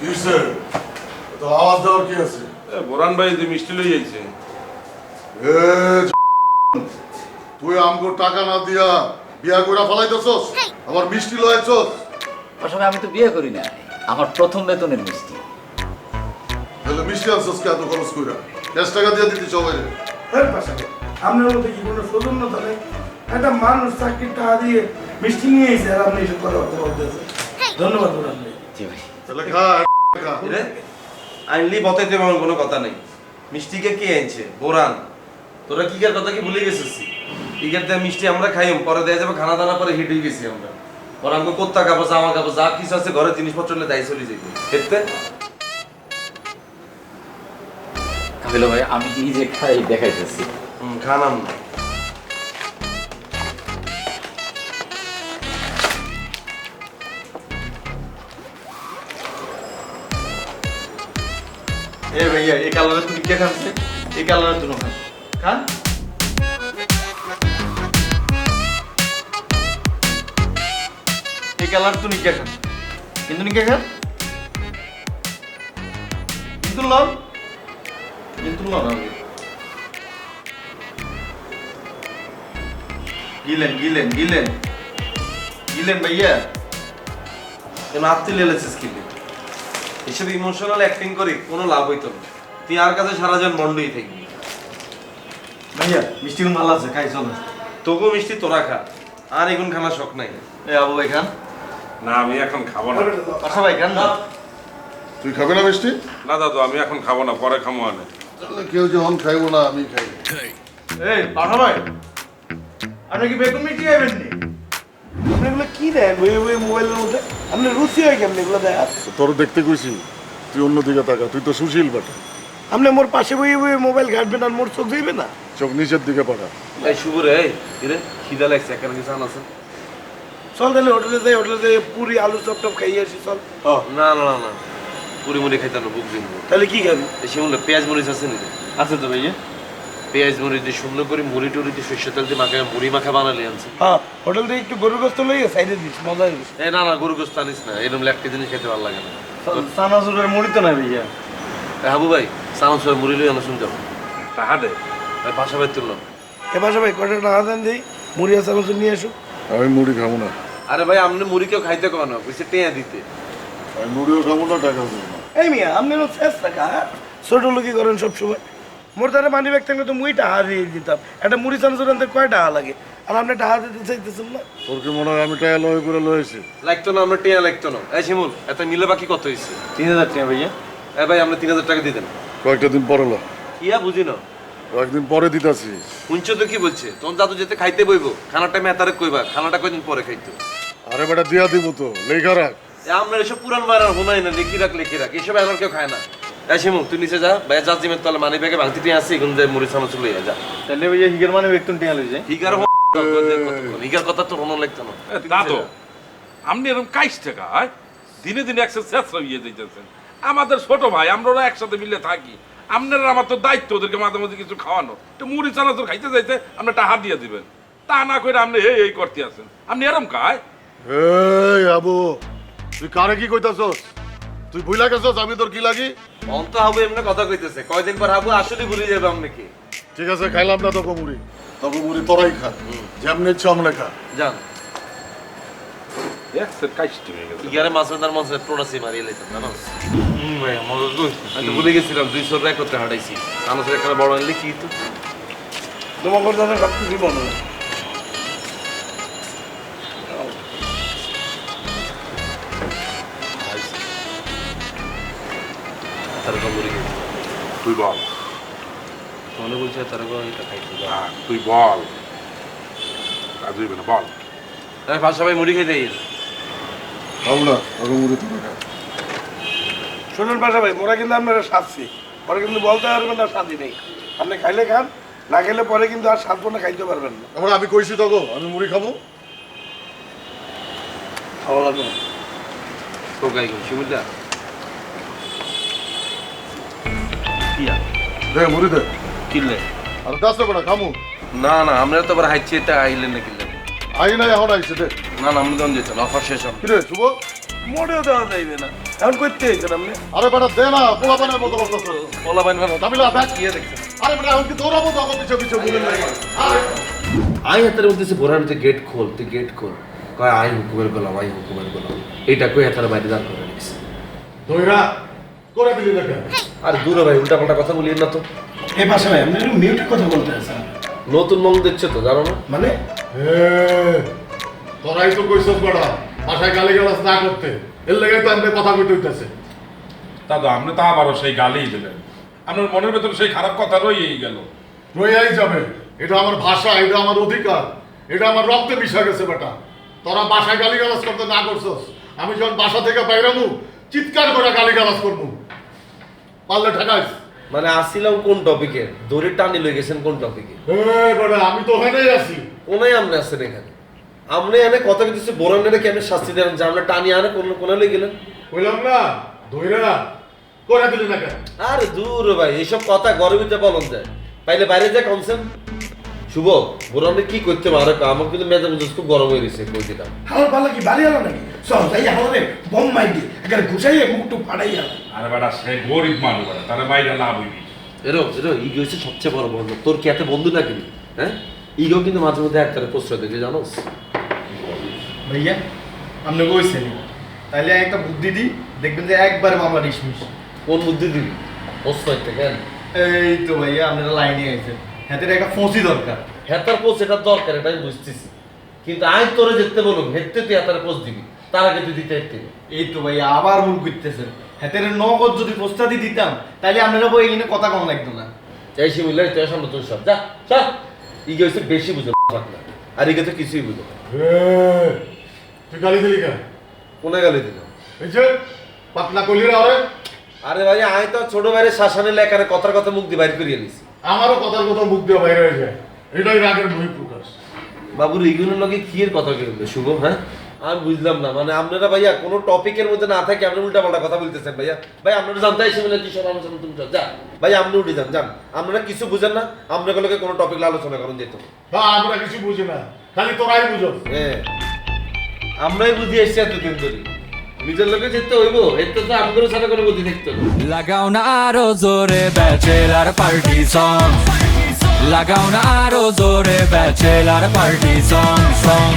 কিসে তো আওয়াজ দেওয়ার কি আছে? বোরান ভাই যে মিষ্টি লই যাইছে এ তুই আমগো টাকা না দিয়া বিয়া কইরা ফলাইতেছস? আমার মিষ্টি লয়েছস আসলে আমি তো বিয়ে করি না আমার প্রথম বেতনের মিষ্টি। তাহলে মিষ্টি আনছস কে এত খরচ কইরা? ক্যাশ টাকা দিয়ে দিতি সবাই। এর পাশাপাশি আপনার মধ্যে কি কোনো সৌজন্যতা নেই একটা মানুষ চাকরির টাকা দিয়ে মিষ্টি নিয়ে এসে আর আপনি এসব ধন্যবাদ বুড়ান ভাই। জি ভাই। তাহলে খা খা রে আইনলি বতাইতে এমন কোনো কথা নেই। মিষ্টিকে কে আনছে বোরান। তোরা কি কার কথা কি ভুলে গেছিস? ইগার দিয়ে মিষ্টি আমরা খাইম পরে দেয়া যাবে খানা দানা পরে হিট হয়ে গেছি আমরা। পরে আমাকে কোত্তা কাপড় জামা কাপড় যা কিছু আছে ঘরে জিনিসপত্র হলে দায় চলে যাবে খেতে কাবিল ভাই আমি নিজে খাই দেখাইতেছি। হুম খানাম না এ ভাইয়া, এই কালারে তুমি কে খাচ্ছে এই কালারে তুমি খান। খান। এই কালার তুমি কে খান? কিন্তু নিকে খান? কিন্তু লন কিন্তু লন আমি গিলেন গিলেন গিলেন। গিলেন ভাইয়া। কেন আত্মি লেলেছিস কিলে? এসব ইমোশনাল অ্যাক্টিং করি কোনো লাভ হইতো না। তুই আর কাছে সারা জীবন মন্ডই থাকবি। ভাইয়া মিষ্টি ভালো আছে? খাই চলো। তোকেও মিষ্টি তোরা খা। আর এগুন খানা শখ নাই। এ আবু ভাই খান। না আমি এখন খাব না। পাশা ভাই খান না। তুই খাবি না মিষ্টি? না দাদু আমি এখন খাব না পরে খাব আনে কেউ যখন খাইবো না আমি খাই। এই পাশা ভাই আপনি কি বেগুন মিষ্টি খাইবেন নি? আপনি এগুলো কি দেন? বই বই মোবাইলের মধ্যে? আপনি রুচি হয় কেমন এগুলো দেয় তোর দেখতে কইছি তুই অন্যদিকে তাকা তুই তো সুশীল বেটা। আপনি মোর পাশে বই বই মোবাইল ঘাটবেন আর মোর চোখ যাইবে না? চোখ নিচের দিকে পাঠা। এই শুভ রে কি রে? খিদা লাগছে এখানে কিছু আছে চল তাহলে হোটেলে যাই হোটেলে যাই পুরি আলু চপ টপ খাইয়ে আসি চল। না না না না পুরি মুড়ি খাইতে না বুক দিন। তাহলে কি খাবি? বললে পেঁয়াজ মরিচ আছে নি আছে তো ভাইয়া। পেঁয়াজ মরিচ দিয়ে সুন্দর করে মুড়ি টুড়ি দিয়ে সর্ষে তেল দিয়ে মাখা মুড়ি মাখা বানালে আনছে। হ্যাঁ হোটেল থেকে একটু গরু গোস্ত লইয়ে সাইডে দিস মজা দিস এ না না গরু গোস্ত আনিস না এরকম জিনিস খেতে ভালো লাগে না। সানাসুরের মুড়ি তো না ভাইয়া। হাবু ভাই সবাই মুড়ি লই আনো শুন যাও টাকা দে ভাই পাশা ভাই তুললাম এ পাশে ভাই কটা টাকা দেন দিই? মুড়ি আছে আমার নিয়ে আসো আমি মুড়ি খাব না। আরে ভাই আপনি মুড়ি কেউ খাইতে কো না টেয়া দিতে। আমি মুড়িও খাব না টাকা দেবো না। এই মিয়া আপনি তো শেষ টাকা হ্যাঁ? ছোট লোকই করেন সব সময় মোর তাহলে মানি ব্যাগ থাকলে তো মুই টাকা দিয়ে দিতাম। একটা মুড়ি চানাচুর আনতে কয় টাকা লাগে? আর আপনি টাকা দিতে চাইতেছেন না? তোর কি মনে হয় আমি টাকা লয় করে লয়েছি লাগতো না আমরা টেয়া লাগতো না। এই শিমুল এত মিলে বাকি কত হইছে? তিন হাজার টাকা ভাইয়া। এ ভাই আমরা তিন হাজার টাকা দিয়ে দেন। কয়েকটা দিন পরে লো। ইয়া বুঝি না? কয়েকদিন পরে দিতাছি। শুনছো তো কি বলছে? তোমার দাদু যেতে খাইতে বইবো। খানার টাইমে এতারে কইবা খানাটা কয়দিন পরে খাইতো? আরে বেটা দিয়া দিব তো। লেখা রাখ। এ আমরা এসব পুরান মারার হোনাই না লিখি রাখ লিখি রাখ। এসব এখন কেউ খায় না। এই তুই নিচে যা ভাই যা জিমের তলে মানি ব্যাগে ভাঙতি তুই আসি এগুন যায় মুড়ি সামনে চলে যা। তাহলে হিগের মানে বেগুন টিয়া লই যায় হিগার হিগার কথা তো লাগতো না। আপনি এরকম টাকা দিনে দিনে একসাথে শেষ হয়ে যেতেছেন আমাদের ছোট ভাই আমরা একসাথে মিলে থাকি। আপনার আমার তো দায়িত্ব ওদেরকে মাঝে মাঝে কিছু খাওয়ানো তো মুড়ি চানাচুর খাইতে যাইতে আপনি টাকা দিয়ে দিবেন। তা না করে আপনি এই এই করতে আছেন। আপনি এরম খায় এই আবু তুই কারে কি কইতাছস? তুই ভুলা গেছস আমি তোর কি লাগি? অন্ত হাবু এমনি কথা কইতেছে। কয়দিন পর হাবু আসলে ভুলে যাবে আপনি কি? ঠিক আছে খাইলাম না তোকে মুড়ি। তোকে মুড়ি তোরাই খা। যেমনি ইচ্ছা অমনে খা। গেছে ইয়ারে মাসুদার মঞ্চে প্রোডাসি মারিয়ে লাইতাম জানো তো আমি তো ভুলে গেছিলাম দুইশো টাকা করতে হাঁটাইছি। মানুষের এখানে বড় আনলে কি তো? তোমার কথা সব কিছু মনে হয় তার মুড়ি খাইছি তুই বল। মনে বলছে তার এটা খাইতে হ্যাঁ, তুই বল। কাজ হইবে না বল। আমি পাঁচশো ভাই মুড়ি গেছি খাব না তোকে মুড়ি তোরা খা শোনেন পাশা ভাই মোরা কিন্তু আপনারা শাস্তি পরে কিন্তু বলতে পারবেন না শান্তি নেই। আপনি খাইলে খান না খেলে পরে কিন্তু আর সান্ত্বনা খাইতে পারবেন না। এখন আমি কইছি তোকে আমি মুড়ি খাব। খাওয়া লাগবে না। তো গাই গেছি কিয়া? দে মুড়ি দে। কিনলে আর দাস তো বেটা খামু। না না আমরা তো আবার হাইছি এটা আইলেন না কিনলেন আই এখন আইছে দে। না না আমরা দন যেতাম অফার শেষ হবে। কিরে শুভ? মোটেও দেওয়া যাইবে না। এখন করতে হয়েছেন আপনি? আরে বেটা দে না পোলা পানের মতো। বলতেছো কি দেখছেন? আরে বেটা এখন কি দৌড়াবো তো পিছু পিছু বলে নাই আরে। আই হাতের মধ্যে বোরান তুই গেট খোল তুই গেট খোল। কয় আই হুকুমের গোলাম আই হুকুমের গোলাম। এটা কই হাতের বাইরে দাঁড় করে রেখেছে দইরা করে দিলি দেখে আর দূরে ভাই উল্টা পাল্টা কথা বলিয়েন না তো। এই পাশে ভাই আপনি একটু মিউট কথা বলতে আছেন নতুন মং দেখছ তো জানো না? মানে? তোরাই তো কইছস বেটা বাসায় গালি গালাজ না করতে। এর লেগে তো আমাদের কথা কইতে হইতাছে। দাদা আপনি তো আবারও সেই গালিই দিলেন। আপনার মনের ভেতরে সেই খারাপ কথা রয়েই গেল। রইয়াই যাবে। এটা আমার ভাষা এটা আমার অধিকার এটা আমার রক্তে মিশা গেছে বেটা। তোরা বাসায় গালি গালাজ করতে না করছস। আমি যখন বাসা থেকে বাইরামু চিৎকার করে গালি গালাজ করব। পারলে ঠেকাইস মানে আসিলাম কোন টপিকে দড়ি টানি লয়ে গেছেন কোন টপিকে আমি তো ওখানেই আছি। কোনায় আমনে আছেন এখানে? আমনে এনে কথা কিছু বোরানের কেন শাস্তি দেন? যে আমরা টানি আনে কোন কোনা লয়ে গেলেন? কইলাম না ধইরা করে দিলি না কেন? আরে দূর ভাই এইসব কথা গরমিতে বলন যায়। পাইলে বাইরে যা কনসেন শুভ বোরানে কি করতে পারে আমার কিন্তু মেজাজ খুব গরম হয়ে গেছে কই দিলাম? আমার পাল্লা কি বাড়ি আলো নাকি? চল আমাদের বম ঘুষাইয়ে আরে বেটা সে গরিব মানুষ বেটা তারা বাইরে লাভ হইবি এরো এরো ইগো হচ্ছে সবচেয়ে বড় বন্ধু। তোর কি এত বন্ধু না কিনি হ্যাঁ? ইগো কিন্তু মাঝে মধ্যে একটা প্রশ্রয় দেখে জানোস? ভাইয়া আপনি কইছেন তাহলে একটা বুদ্ধি দিই দেখবেন যে একবার মামলা ডিসমিস কোন বুদ্ধি দিবি? প্রশ্রয় থেকে এই তো ভাইয়া আপনারা লাইনে গেছেন হাতের একটা ফসি দরকার। হেতার পোস্ট এটা দরকার এটা আমি বুঝতেছি। কিন্তু আই তোরে যেতে বলুন হেতে তুই হেতার পোস্ট দিবি। তার আগে দিতে হেতে এই তো ভাইয়া আবার ভুল করতেছেন। হাতের নগদ যদি প্রস্তাদি দিতাম তাহলে আপনারা বই এখানে কথা কম লাগতো না। চাইছি মিলে তুই সামনে তুই সব। যা সব ইগে হচ্ছে বেশি বুঝো না আর ইগে তো কিছুই বুঝো। তুই গালি দিলি কেন? কোনে গেলে দিল এই যে পাতলা কইলি রে আরে আরে ভাই আই তো ছোট বাইরে শাসানে লেখানে কথার কথা মুখ দিয়ে বাইর করিয়ে নিছি আমারও কথার কথা মুখ দিয়ে বাইরে হয়ে যায়। এটাই রাগের বই প্রকাশ বাবুর এইগুলোর লগে কি এর কথা কেউ শুভ হ্যাঁ? আমি বুঝলাম না মানে আপনারা ভাইয়া কোনো টপিকের মধ্যে না থাকে আপনি উল্টা পাল্টা কথা বলতেছেন ভাইয়া। ভাই আপনারা জানতে এসে মিলে কিশোর আলোচনা তুমি যা। ভাই আপনি উঠে যান যান। আপনারা কিছু বুঝেন না আপনাগুলোকে কোনো টপিক আলোচনা করুন যেত আমরা কিছু বুঝি না। খালি তোরাই বুঝো। হ্যাঁ। আমরাই বুঝি এসছি এতদিন ধরে। নিজের লোকে যেতে হইব এর তো আমাদেরও সাথে কোনো বুদ্ধি দেখতে লাগাও না আরও জোরে ব্যাচেলার পার্টি সং লাগাও না আরও জোরে ব্যাচেলার পার্টি সং সং